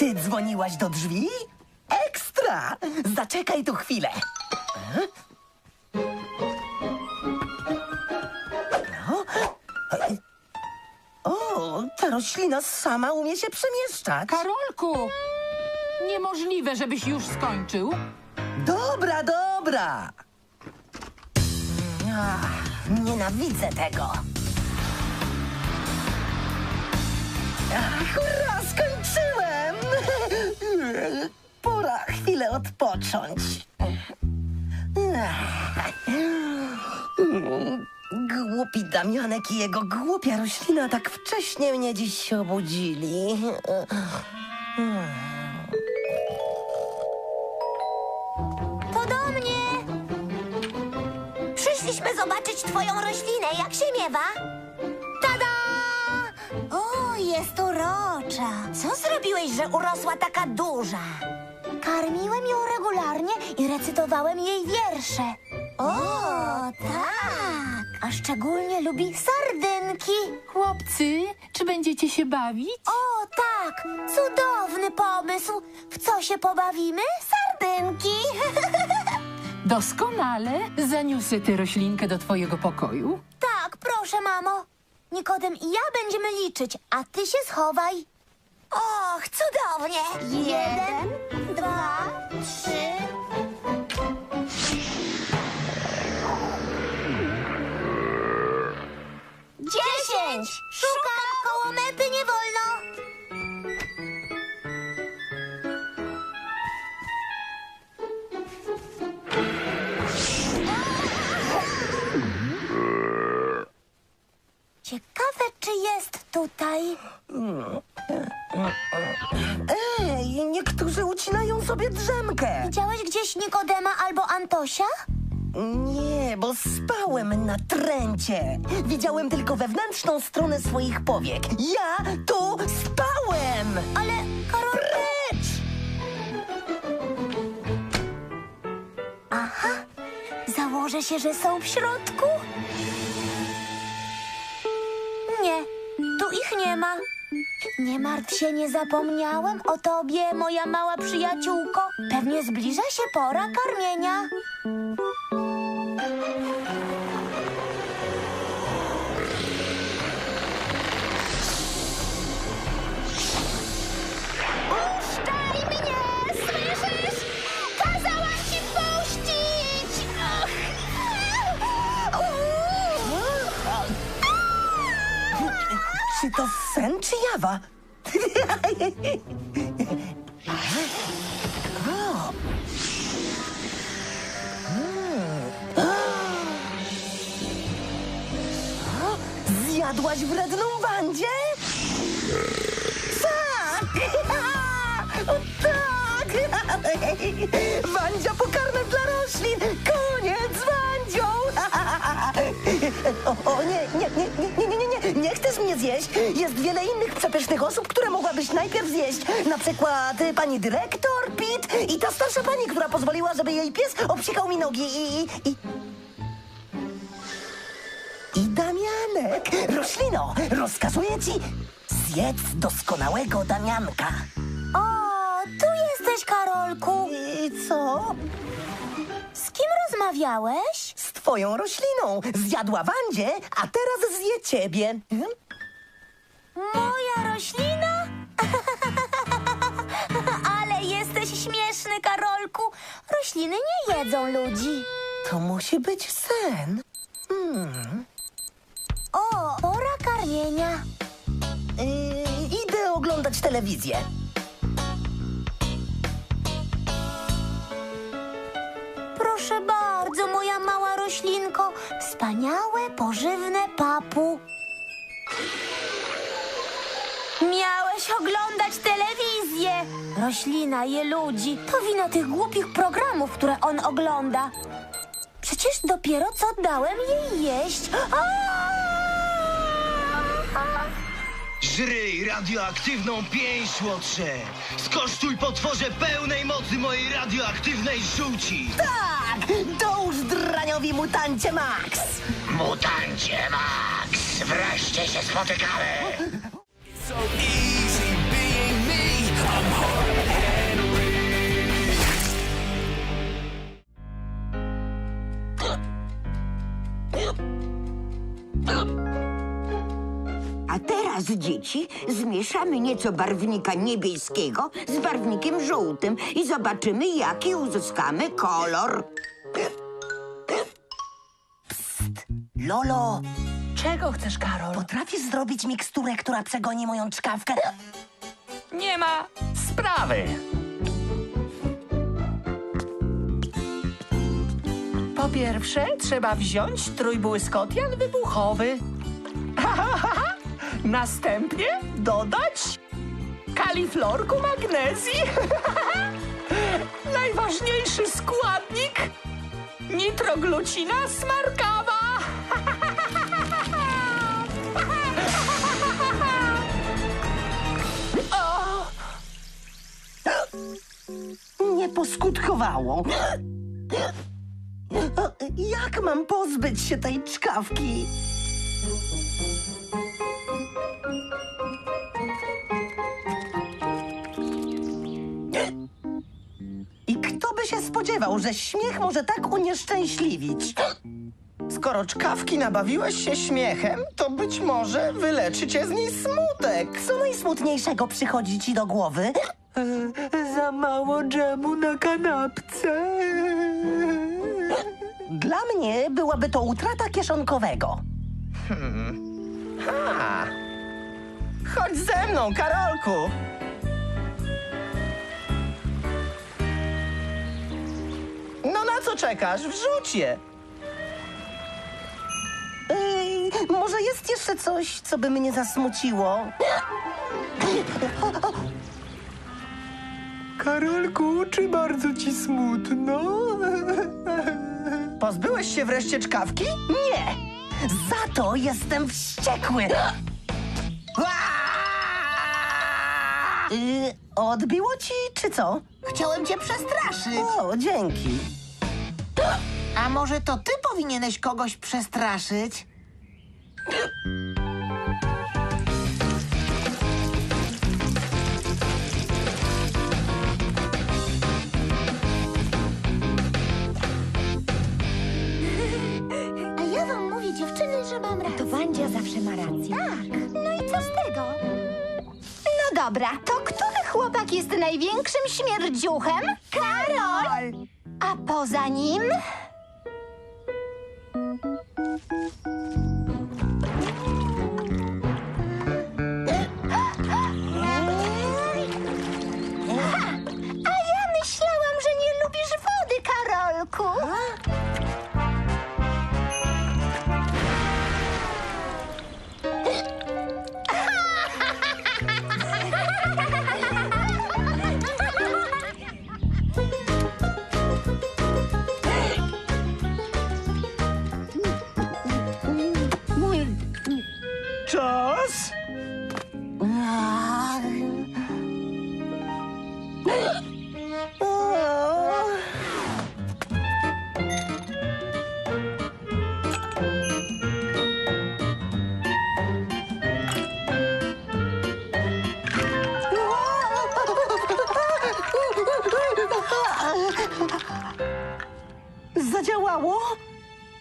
Ty dzwoniłaś do drzwi? Ekstra! Zaczekaj tu chwilę. No. O, ta roślina sama umie się przemieszczać. Karolku! Niemożliwe, żebyś już skończył. Dobra, dobra. Ach, nienawidzę tego. Ach, hurra! Pora chwilę odpocząć. Głupi Damianek i jego głupia roślina tak wcześnie mnie dziś się obudzili. To do mnie! Przyszliśmy zobaczyć twoją roślinę, jak się miewa. Urocza. Co zrobiłeś, że urosła taka duża? Karmiłem ją regularnie i recytowałem jej wiersze. O, tak! A szczególnie lubi sardynki. Chłopcy, czy będziecie się bawić? O, tak! Cudowny pomysł! W co się pobawimy? Sardynki! Doskonale. Zaniosę tę roślinkę do twojego pokoju. tak, proszę, mamo. Nikodem i ja będziemy liczyć, a ty się schowaj. Och, cudownie! Jeden, dwa, trzy. Dziesięć! Szukam! Antosia? Nie, bo spałem na tręcie. Widziałem tylko wewnętrzną stronę swoich powiek. Ja tu spałem! Ale Karol... Precz! Założę się, że są w środku? Nie, tu ich nie ma. Nie martw się, nie zapomniałem o tobie, moja mała przyjaciółko. Pewnie zbliża się pora karmienia. Sen, czy jawa? Zjadłaś wredną Wandzie? Tak! O, tak! Wandzia pokarmem dla roślin! Koniec z Wandzią! O, o nie, nie, nie, nie, zjeść. Jest wiele innych przepysznych osób, które mogłabyś najpierw zjeść. Na przykład y, pani dyrektor, Pit i ta starsza pani, która pozwoliła, żeby jej pies obsikał mi nogi i... i, i... I Damianek, roślino, rozkazuję ci, zjedz doskonałego Damianka. O, tu jesteś, Karolku. I co? Z kim rozmawiałeś? Z twoją rośliną. Zjadła Wandzie, a teraz zje ciebie. Hmm? Moja roślina? Ale jesteś śmieszny, Karolku. Rośliny nie jedzą ludzi. To musi być sen. O, pora karmienia. Yy, idę oglądać telewizję. Proszę bardzo, moja mała roślinko. Wspaniałe, pożywne papu. Oglądać telewizję. Roślina je ludzi. To wina tych głupich programów, które on ogląda. Przecież dopiero co dałem jej jeść. Aaaa! Żryj radioaktywną pięść, łotrze! Skosztuj potworze pełnej mocy mojej radioaktywnej żółci! Tak! Dołóż draniowi mutancie Max! Mutancie Max! Wreszcie się spotykamy! so easy dzieci, zmieszamy nieco barwnika niebieskiego z barwnikiem żółtym i zobaczymy, jaki uzyskamy kolor. Lolo, Czego chcesz, Karol? potrafisz zrobić miksturę, która przegoni moją czkawkę? Nie ma sprawy. Po pierwsze, trzeba wziąć trójbłyskotian wybuchowy. Następnie dodać kaliflorku magnezji. Najważniejszy składnik nitroglucina smarkawa. Nie poskutkowało. Jak mam pozbyć się tej czkawki? Się spodziewał, że śmiech może tak unieszczęśliwić? Skoro czkawki nabawiłeś się śmiechem, to być może wyleczy cię z niej smutek. Co najsmutniejszego przychodzi ci do głowy? Za mało dżemu na kanapce. Dla mnie byłaby to utrata kieszonkowego. Chodź ze mną, Karolku. Na co czekasz? Wrzuć je. Ej, może jest jeszcze coś, co by mnie zasmuciło? Karolku, czy bardzo ci smutno? Pozbyłeś się wreszcie czkawki? Nie! Za to jestem wściekły! Y, odbiło ci, czy co? Chciałem cię przestraszyć. O, dzięki. A może to ty powinieneś kogoś przestraszyć? A ja wam mówię, dziewczyny, że mam rację. To Wandzia zawsze ma rację. Tak, no i co z tego? No dobra, to który chłopak jest największym śmierdziuchem? Karol! A poza nim?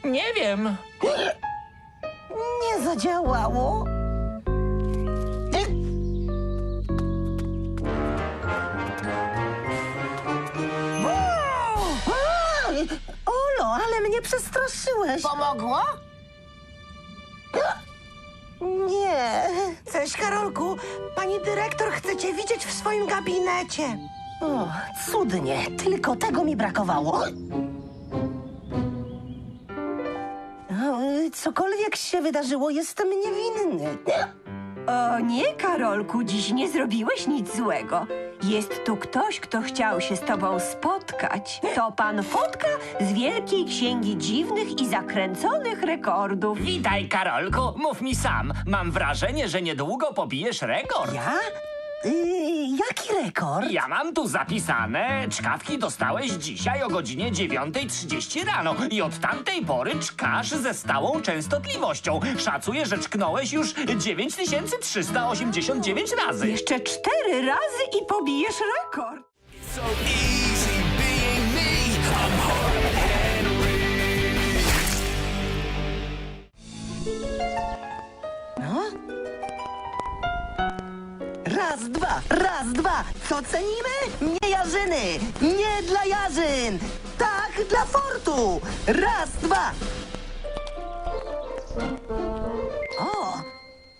Nie wiem. Nie zadziałało. Olo, ale mnie przestraszyłeś. Pomogło? Nie. Cześć, Karolku. Pani dyrektor chce cię widzieć w swoim gabinecie. O, cudnie. Tylko tego mi brakowało. Cokolwiek się wydarzyło, jestem niewinny. O nie, Karolku, dziś nie zrobiłeś nic złego. Jest tu ktoś, kto chciał się z tobą spotkać. To pan Fotka z Wielkiej Księgi Dziwnych i Zakręconych Rekordów. Witaj, Karolku. Mów mi sam. Mam wrażenie, że niedługo pobijesz rekord. Ja? Y, jaki rekord? Ja mam tu zapisane, czkawki dostałeś dzisiaj o godzinie 9.30 rano i od tamtej pory czkasz ze stałą częstotliwością. Szacuję, że czknąłeś już 9389 razy. Jeszcze cztery razy i pobijesz rekord. Co cenimy? Nie jarzyny. Nie dla jarzyn. Tak, dla fortu. Raz, dwa. O!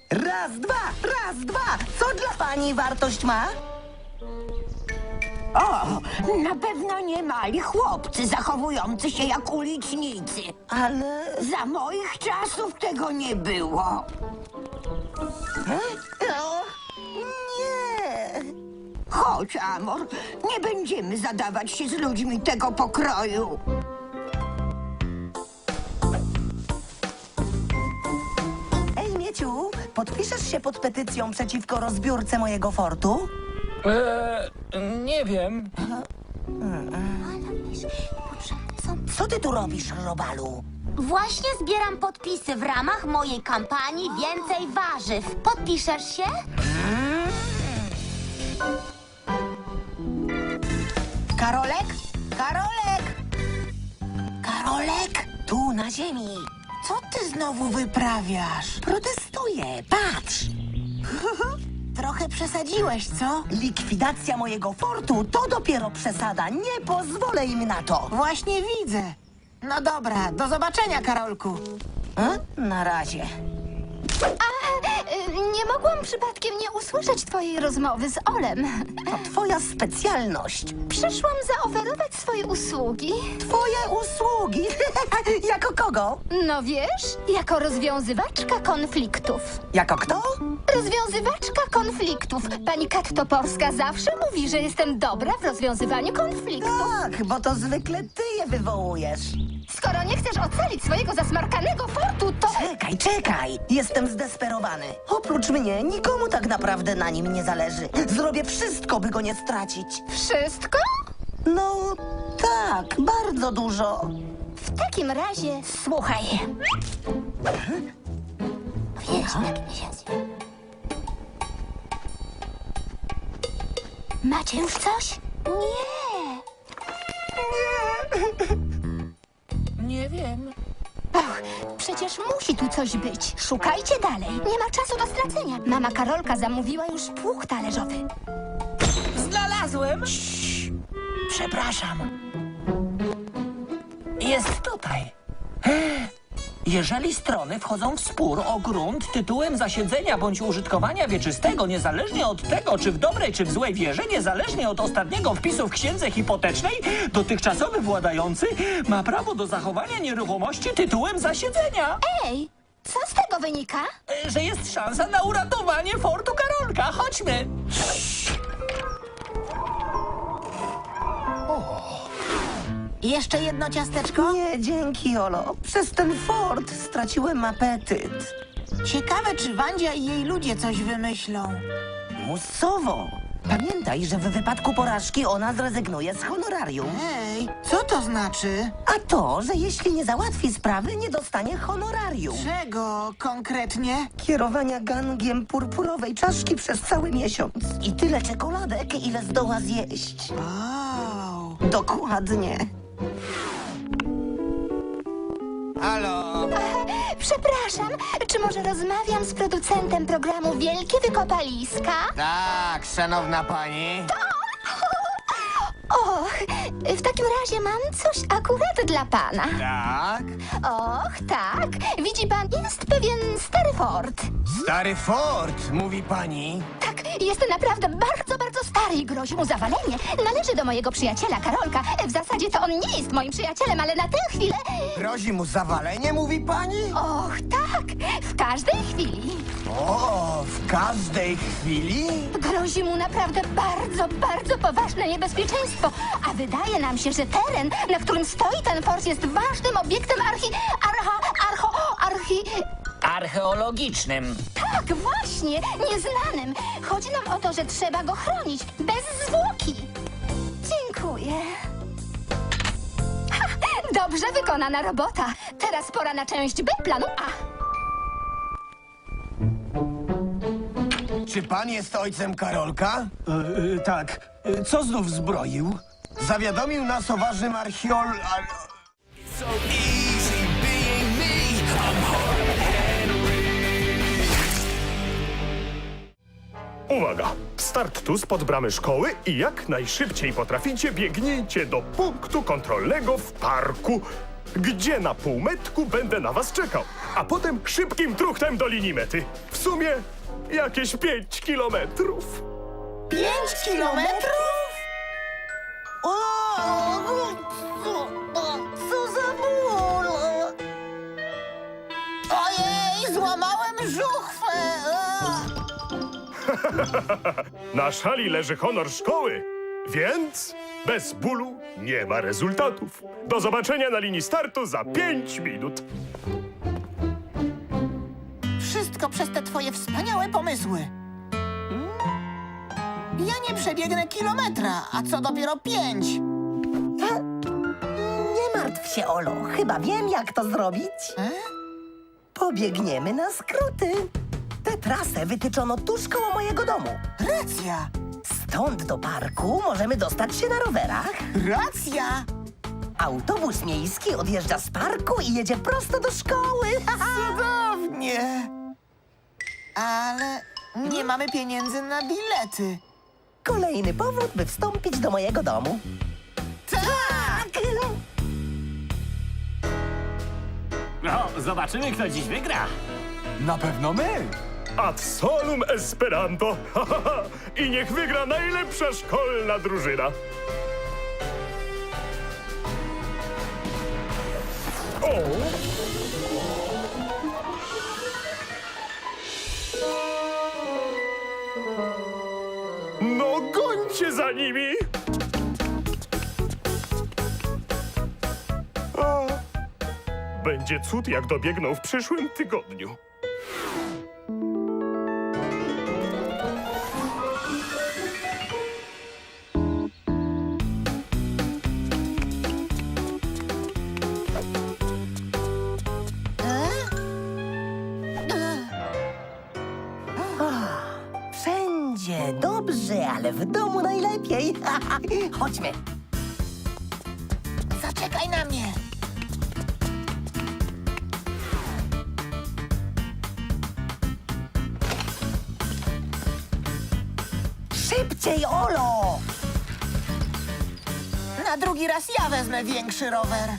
Raz, dwa, raz, dwa. Co dla pani wartość ma? O, na pewno nie mali chłopcy zachowujący się jak ulicznicy. Ale... Za moich czasów tego nie było. O, Chodź, Amor, nie będziemy zadawać się z ludźmi tego pokroju. Ej, Mieciu, podpiszesz się pod petycją przeciwko rozbiórce mojego fortu? Eee, nie wiem. Co ty tu robisz, Robalu? Właśnie zbieram podpisy w ramach mojej kampanii Więcej Warzyw. Podpiszesz się? Karolek? Karolek! Karolek! Tu, na ziemi. Co ty znowu wyprawiasz? Protestuję, patrz! Trochę przesadziłeś, co? Likwidacja mojego fortu to dopiero przesada. Nie pozwolę im na to. Właśnie widzę. No dobra, do zobaczenia, Karolku. A? Na razie. Nie mogłam przypadkiem nie usłyszeć twojej rozmowy z Olem. To twoja specjalność. Przyszłam zaoferować swoje usługi. Twoje usługi. jako kogo? No wiesz, jako rozwiązywaczka konfliktów. Jako kto? Rozwiązywaczka konfliktów. Pani Kat Toporska zawsze mówi, że jestem dobra w rozwiązywaniu konfliktów. Tak, bo to zwykle ty je wywołujesz. Skoro nie chcesz ocalić swojego zasmarkanego fortu, to... Czekaj, czekaj! Jestem zdesperowany. Oprócz mnie nikomu tak naprawdę na nim nie zależy. Zrobię wszystko, by go nie stracić. Wszystko? No tak, bardzo dużo. W takim razie słuchaj. Wiesz, tak. Macie już coś? Nie przecież musi tu coś być. Szukajcie dalej. Nie ma czasu do stracenia. Mama Karolka zamówiła już pług talerzowy. Znalazłem. Przepraszam. Jest tutaj. Jeżeli strony wchodzą w spór o grunt tytułem zasiedzenia bądź użytkowania wieczystego, niezależnie od tego, czy w dobrej, czy w złej wierze, niezależnie od ostatniego wpisu w księdze hipotecznej, dotychczasowy władający ma prawo do zachowania nieruchomości tytułem zasiedzenia. Ej, co z tego wynika? E, Że jest szansa na uratowanie fortu Karolka. Chodźmy. Jeszcze jedno ciasteczko? Nie, dzięki, Olo. Przez ten fort straciłem apetyt. Ciekawe, czy Wandzia i jej ludzie coś wymyślą. Musowo. Pamiętaj, że w wypadku porażki ona zrezygnuje z honorarium. Ej, co to znaczy? A to, że jeśli nie załatwi sprawy, nie dostanie honorarium. Czego konkretnie? Kierowania gangiem purpurowej czaszki przez cały miesiąc. I tyle czekoladek, ile zdoła zjeść. Wow. Dokładnie. Halo. Przepraszam, czy może rozmawiam z producentem programu Wielkie Wykopaliska? Tak, szanowna pani. Och, w takim razie mam coś akurat dla pana. Tak. Och, tak. Widzi pan, jest pewien stary fort. Stary fort, mówi pani. Tak, jest naprawdę bardzo, bardzo stary i grozi mu zawalenie. Należy do mojego przyjaciela Karolka. W zasadzie to on nie jest moim przyjacielem, ale na tę chwilę... Grozi mu zawalenie, mówi pani? Och, tak, w każdej chwili. O, każdej chwili? Grozi mu naprawdę bardzo, bardzo poważne niebezpieczeństwo. A wydaje nam się, że teren, na którym stoi ten fort, jest ważnym obiektem archi... archa... archo... archi... Archeologicznym. Tak, właśnie, nieznanym. Chodzi nam o to, że trzeba go chronić, bez zwłoki. Dziękuję. Ha, dobrze wykonana robota. Teraz pora na część B planu A. Czy pan jest ojcem Karolka? tak. Co znów zbroił? Zawiadomił nas o ważnym archeol... ar- Uwaga! Start tu spod bramy szkoły i jak najszybciej potraficie biegnijcie do punktu kontrolnego w parku, gdzie na półmetku będę na was czekał, a potem szybkim truchtem do linii mety. W sumie jakieś 5 kilometrów. Pięć kilometrów? O, co za ból! Ojej, złamałem żuchwę! Na szali leży honor szkoły, więc bez bólu nie ma rezultatów. Do zobaczenia na linii startu za 5 minut. Wszystko przez te twoje wspaniałe pomysły. Ja nie przebiegnę kilometra, a co dopiero pięć. Nie martw się, Olo. Chyba wiem, jak to zrobić. Pobiegniemy na skróty. Tę trasę wytyczono tuż koło mojego domu. Racja, Stąd do parku możemy dostać się na rowerach. racja! Autobus miejski odjeżdża z parku i jedzie prosto do szkoły. Cudownie! Ale nie mamy pieniędzy na bilety. Kolejny powód, by wstąpić do mojego domu. Tak! No, zobaczymy, kto dziś wygra. Na pewno my. Ad solum Esperanto! I niech wygra najlepsza szkolna drużyna! O! No gońcie za nimi! Będzie cud, jak dobiegną w przyszłym tygodniu. Chodźmy. Zaczekaj na mnie. Szybciej, Olo! Na drugi raz ja wezmę większy rower.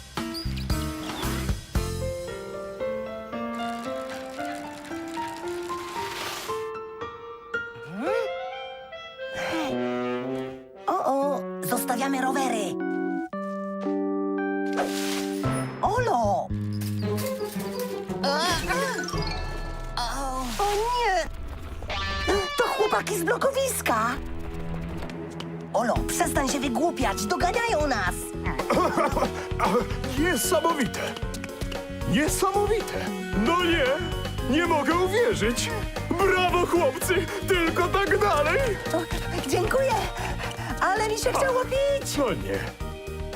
Z blokowiska! Olo, przestań się wygłupiać, doganiają nas! Niesamowite! Niesamowite! No nie! Nie mogę uwierzyć! Brawo, chłopcy! Tylko tak dalej! O, dziękuję, ale mi się chciało pić! No nie.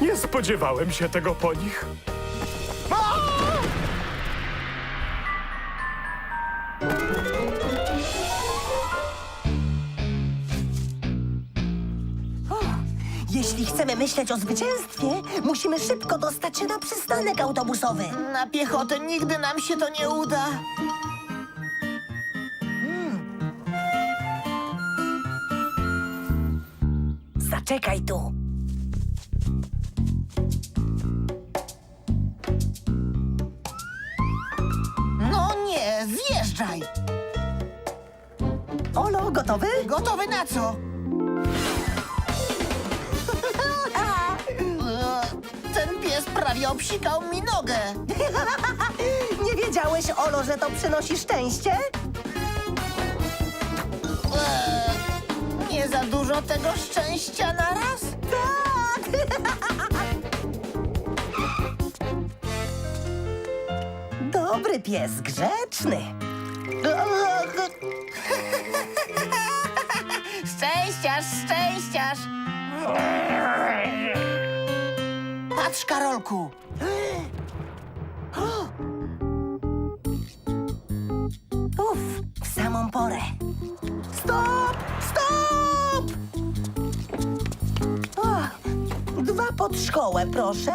Nie spodziewałem się tego po nich. Chcemy myśleć o zwycięstwie, musimy szybko dostać się na przystanek autobusowy. Na piechotę nigdy nam się to nie uda. Zaczekaj tu. No nie, zjeżdżaj. Olo, gotowy? Gotowy na co? Prawie obsikał mi nogę. Nie wiedziałeś, Olo, że to przynosi szczęście? Eee, Nie za dużo tego szczęścia naraz? Tak! Dobry pies, grzeczny. Patrz, Karolku! Uf, w samą porę. Stop! Stop! O, dwa pod szkołę, proszę.